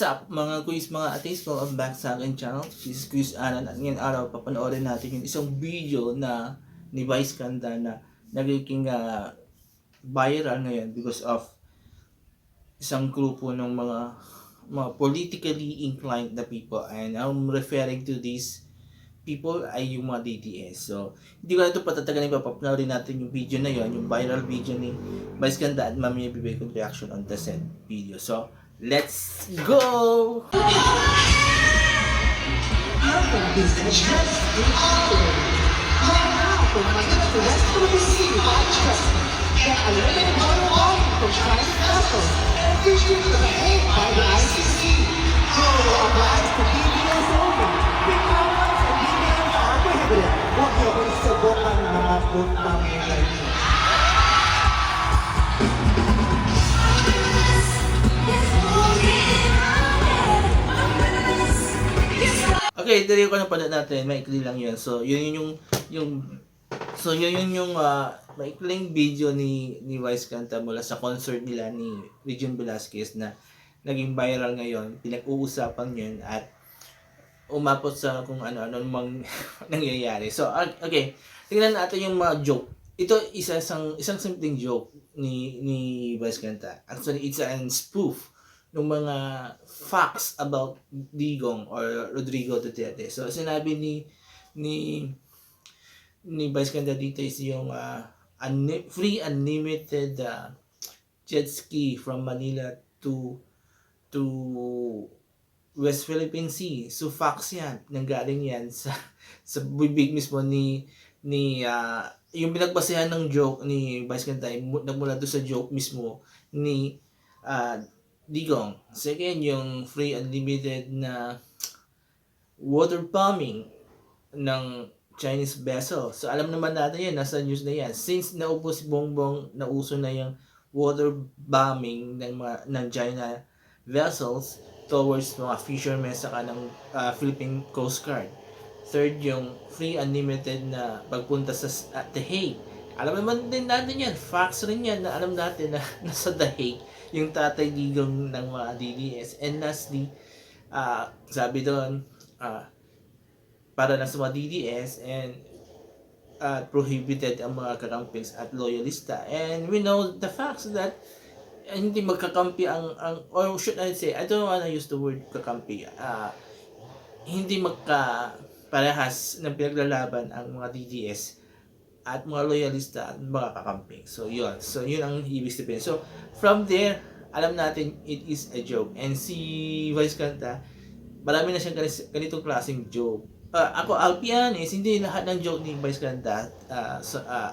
What's up mga quiz mga atis Welcome back sa akin channel. This is Quiz Alan at ngayon araw papanoorin natin yung isang video na ni Vice Ganda na nagiging ah, viral ngayon because of isang grupo ng mga mga politically inclined na people and I'm referring to these people ay yung mga DDS. So, hindi ko na ito patatagalin pa papanoorin natin yung video na yon yung viral video ni Vice Ganda at mamaya bibigay kong reaction on the said video. So, let's go! Huwag niyo akong subukan mga putang ina niyo. Okay, dali ko na pala natin. Maikli lang yun. So, yun yun yung, yung So, yun yun yung uh, maikling video ni, ni Vice Canta mula sa concert nila ni Regine Velasquez na naging viral ngayon. Pinag-uusapan yun at umapot sa kung ano-ano mang nangyayari. So, ah, okay. Tingnan natin yung mga joke. Ito isa isang isang simpleng joke ni ni Vice Canta. Actually, it's a spoof ng mga facts about Digong or Rodrigo Duterte. So, sinabi ni ni ni Vice Ganda dito is yung uh, unli- free unlimited uh, jet ski from Manila to to West Philippine Sea. So facts yan. Nanggaling yan sa sa bibig mismo ni ni uh, yung pinagbasehan ng joke ni Vice Ganda nagmula doon sa joke mismo ni uh, Digong. Second, yung free unlimited na water bombing ng Chinese vessel. So alam naman natin yan, nasa news na yan. Since naupo si Bongbong, nauso na yung water bombing ng mga ng China vessels towards mga fishermen saka ng ah, Philippine Coast Guard. Third, yung free unlimited na pagpunta sa at The Hague. Alam naman din natin yan, facts rin yan na alam natin na nasa The Hague yung tatay digong ng mga DDS. And lastly, ah, sabi doon, ah, para na sa mga DDS and uh, prohibited ang mga kakampings at loyalista. And we know the facts that uh, hindi magkakampi ang, ang or should I say, I don't wanna use the word kakampi. Uh, hindi magka parehas ng pinaglalaban ang mga DDS at mga loyalista at mga kakamping. So, yun. So, yun ang ibig sabihin. So, from there, alam natin it is a joke. And si Vice Canta, marami na siyang ganitong klaseng joke. Ah, ako, honest, hindi lahat ng joke ni Vice Ganda uh, sa, ah,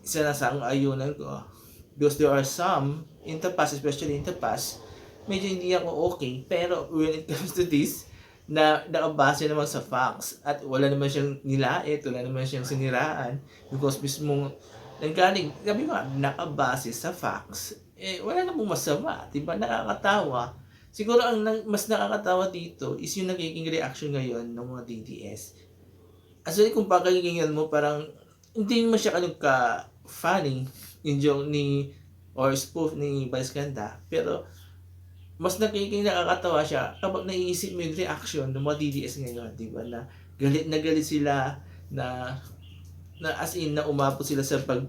sinasang ayunan ko. Because there are some, in the past, especially in the past, medyo hindi ako okay. Pero when it comes to this, na nakabase naman sa facts at wala naman siyang nilait, wala naman siyang siniraan because mismo nanggaling, sabi ko nakabase sa facts, eh, wala namang masama, di ba? Nakakatawa. Siguro ang mas nakakatawa dito is yung nagiging reaction ngayon ng mga DDS. Actually, kung pakinggan mo, parang hindi naman siya kanong ka funny yung joke ni or spoof ni Vice Ganda. Pero mas nagiging nakakatawa siya kapag naiisip mo yung reaction ng mga DDS ngayon, di ba? Na galit na galit sila na na as in na umabot sila sa pag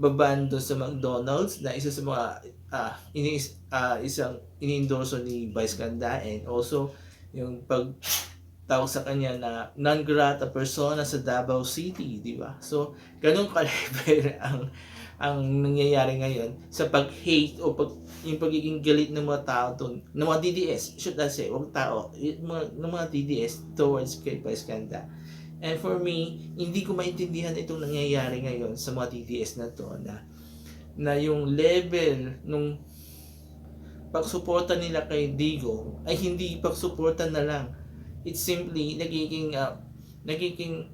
baban doon sa McDonald's na isa sa mga ah ini ah, isang iniendorso ni Vice Ganda and also yung pag tawag sa kanya na non grata persona sa Davao City, di ba? So, ganun kaliber ang ang nangyayari ngayon sa pag-hate o pag yung pagiging galit ng mga tao to, ng mga DDS, should I say, wag tao, yung mga, ng mga DDS towards kay Vice Ganda. And for me, hindi ko maintindihan itong nangyayari ngayon sa mga DDS na to na na yung level nung pagsuporta nila kay Digo ay hindi pagsuporta na lang. It's simply nagiging uh, nagiging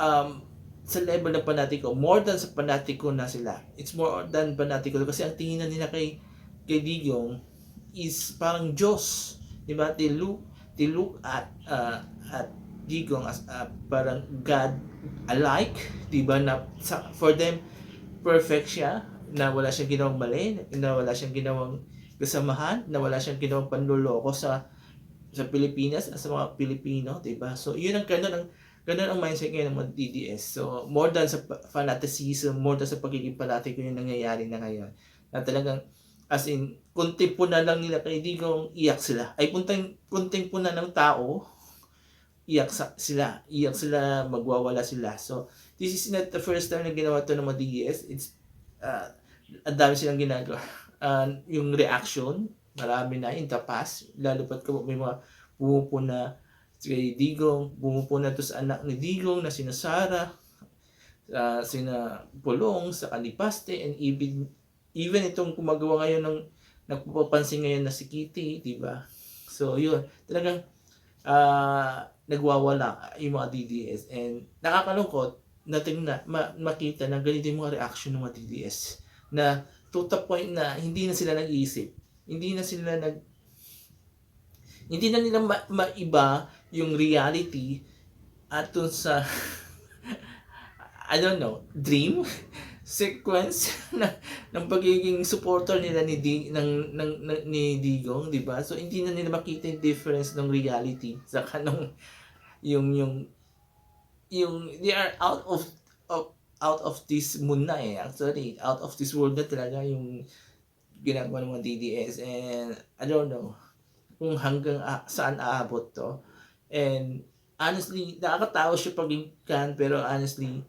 um, sa level ng panatiko, more than sa panatiko na sila. It's more than panatiko kasi ang tingin na nila kay kay Digong is parang Diyos. Di ba? They look, they look at uh, at Digong as uh, parang God alike, di ba? Na sa, for them perfect siya, na wala siyang ginawang mali, na wala siyang ginawang kasamahan, na wala siyang ginawang panloloko sa sa Pilipinas at sa mga Pilipino, 'di ba? So, yun ang ganun ang ganun ang mindset ngayon ng mga DDS. So, more than sa fanaticism, more than sa pagiging fanatico yung nangyayari na ngayon. Na talagang as in, kunting po na lang nila kay Digong, iyak sila. Ay, kunting, kunting po na ng tao, iyak sa, sila. Iyak sila, magwawala sila. So, this is not the first time na ginawa to ng mga DDS. It's, uh, ang dami silang ginagawa. Uh, yung reaction, marami na in the past. Lalo pat ko may mga pumupuna kay Digong, pumupuna to sa anak ni Digong na sina Sara, uh, sina Pulong, sa Kalipaste, and even, even itong gumagawa ngayon ng nagpapansin ngayon na si Kitty, di ba? So, yun. Talagang, ah nagwawala yung mga DDS and nakakalungkot na tingnan, ma- makita na ganito yung mga reaction ng mga DDS na to the point na hindi na sila nag-iisip hindi na sila nag hindi na nila ma- maiba yung reality at dun sa I don't know, dream sequence na ng pagiging supporter nila ni Di, ng, ng, ng ni Digong, 'di ba? So hindi na nila makita yung difference ng reality sa kanong yung yung yung they are out of, of out of this moon na eh actually out of this world na talaga yung ginagawa ng mga DDS and I don't know kung hanggang a- saan aabot to. And honestly nakakatawa siya pagingkan pero honestly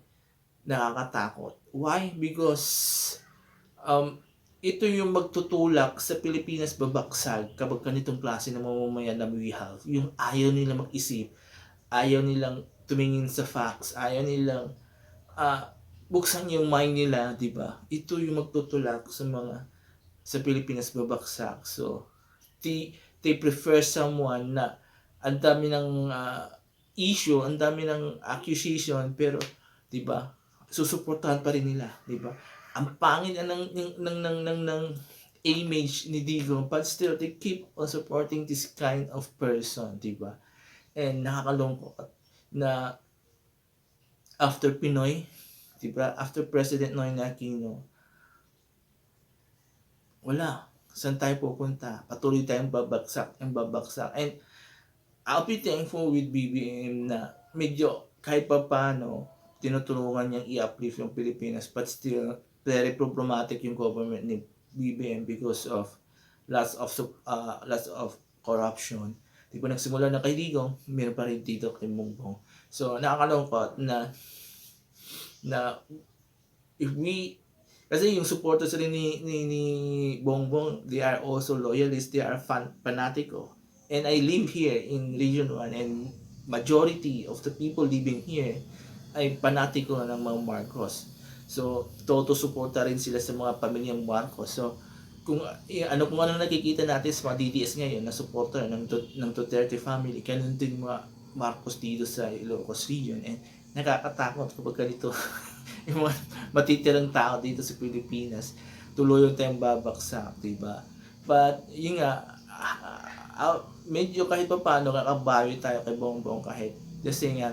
nakakatakot. Why? Because um ito yung magtutulak sa Pilipinas babaksag kapag ganitong klase ng mamamayan na we have. Yung ayaw nila mag-isip ayaw nilang tumingin sa facts ayaw nilang ah buksan yung mind nila, 'di ba? Ito yung magtutulak sa mga sa Pilipinas babaksak. So, they, they prefer someone na ang dami ng ah, issue, ang dami ng accusation, pero, 'di ba? Susuportahan pa rin nila, 'di ba? Ang pangit na ng ng ng ng ng, ng image ni Digong, but still they keep on supporting this kind of person, 'di ba? And nakakalungkot na after Pinoy, 'di ba? After President Noynoy Aquino, wala. Saan tayo pupunta? Patuloy tayong babagsak, ang babagsak. And I'll be thankful with BBM na medyo kahit pa paano tinutulungan niyang i-uplift yung Pilipinas but still very problematic yung government ni BBM because of lots of uh, lots of corruption. Di ba nagsimula na kay Digong, meron pa rin dito kay Bongbong. So nakakalungkot na na if we kasi yung supporters rin ni, ni, ni Bongbong, they are also loyalists, they are fan, fanatico. And I live here in Region 1 and majority of the people living here ay fanatiko ng mga Marcos. So, toto suporta rin sila sa mga pamilyang Marcos. So, kung eh, ano kung ano nakikita natin sa mga DDS ngayon na supporter ng ng Duterte family, ganun din mga Marcos dito sa Ilocos region and nakakatakot kapag ganito yung mga matitirang tao dito sa Pilipinas tuloy tayong babaksak, di ba? But, yun nga, ah, medyo kahit pa paano kakabawi tayo kay Bongbong kahit kasi nga,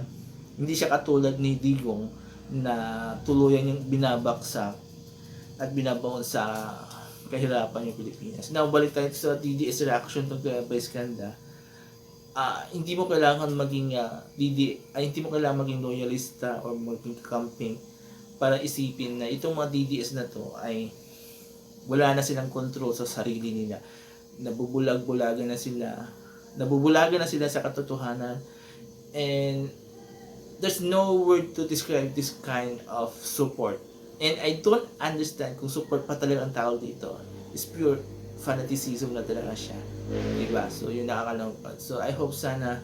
hindi siya katulad ni Digong na tuluyan yung binabaksak at binabaon sa kahirapan yung Pilipinas. Now, balik tayo sa DDS reaction to kay Vice Ganda. Ah, hindi mo kailangan maging ah, DD, ay hindi mo kailangan maging loyalista or maging camping para isipin na itong mga DDS na to ay wala na silang control sa sarili nila. Nabubulag-bulagan na sila. Nabubulagan na sila sa katotohanan. And there's no word to describe this kind of support. And I don't understand kung support pa talaga ang tawag dito. It's pure fanaticism na talaga siya. Diba? So, yun nakakalungkot. So, I hope sana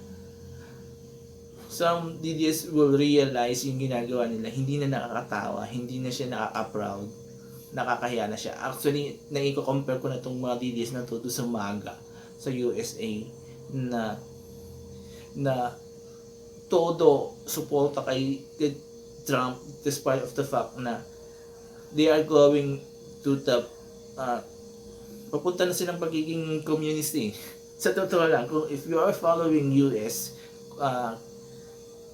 some DDS will realize yung ginagawa nila. Hindi na nakakatawa. Hindi na siya nakaka-proud. Nakakahiya na siya. Actually, naiko-compare ko na itong mga DDS na to sa MAGA sa USA na na todo suporta kay Trump despite of the fact na they are going to the uh, papunta na silang pagiging communist eh. Sa totoo lang, kung if you are following US uh,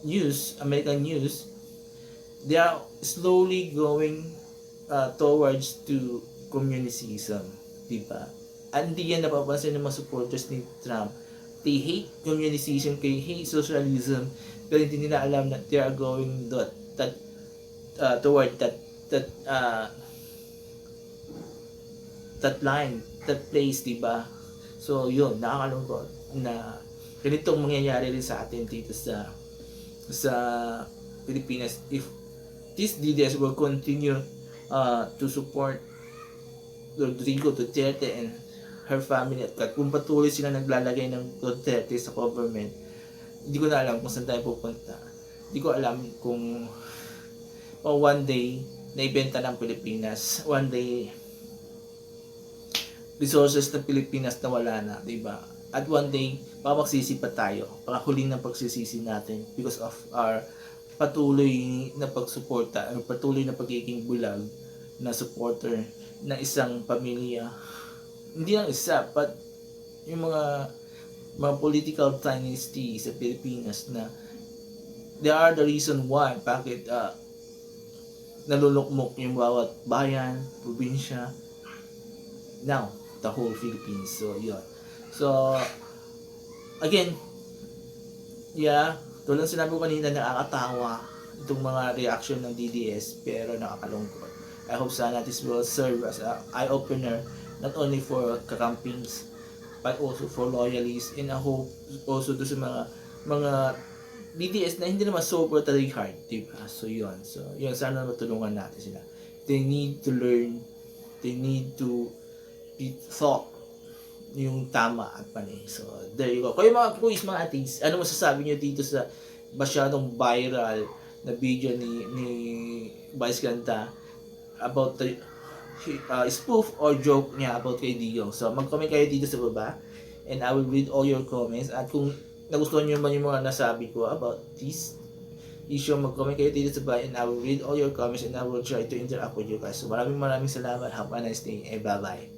news, American news, they are slowly going uh, towards to communism, di ba? hindi yan napapansin ng mga supporters ni Trump. They hate communization, they hate socialism, pero hindi nila alam that they are going that, that uh, toward that that uh, that line, that place, di ba? So, yun, nakakalungkot na ganitong mangyayari rin sa atin dito sa sa Pilipinas if this DDS will continue uh, to support Rodrigo Duterte and her family at kung patuloy sila naglalagay ng Duterte sa government hindi ko na alam kung saan tayo pupunta hindi ko alam kung oh, one day naibenta ng Pilipinas one day resources ng Pilipinas na wala na, di ba? At one day, papagsisi pa tayo. Pakahuling ng pagsisisi natin because of our patuloy na pagsuporta, or patuloy na pagiging bulag na supporter ng isang pamilya. Hindi lang isa, but yung mga mga political dynasty sa Pilipinas na they are the reason why bakit uh, nalulukmok yung bawat bayan, probinsya, now the whole Philippines. So, yun. So, again, yeah, tulad sinabi ko kanina, nakakatawa itong mga reaction ng DDS, pero nakakalungkot. I hope sana this will serve as an eye-opener not only for kakampings, but also for loyalists, and I hope also to sa mga mga DDS na hindi naman super try hard, diba? So, yun. So, yun, sana matulungan natin sila. They need to learn, they need to be thought yung tama at mali. So, there you go. Kayo mga quiz, mga atis, ano masasabi nyo dito sa masyadong viral na video ni ni Vice Ganda about the uh, spoof or joke niya about kay Digong. So, mag-comment kayo dito sa baba and I will read all your comments at kung nagustuhan nyo man yung mga nasabi ko about this issue, mag-comment kayo dito sa baba and I will read all your comments and I will try to interact with you guys. So, maraming maraming salamat. Have a nice day and bye-bye.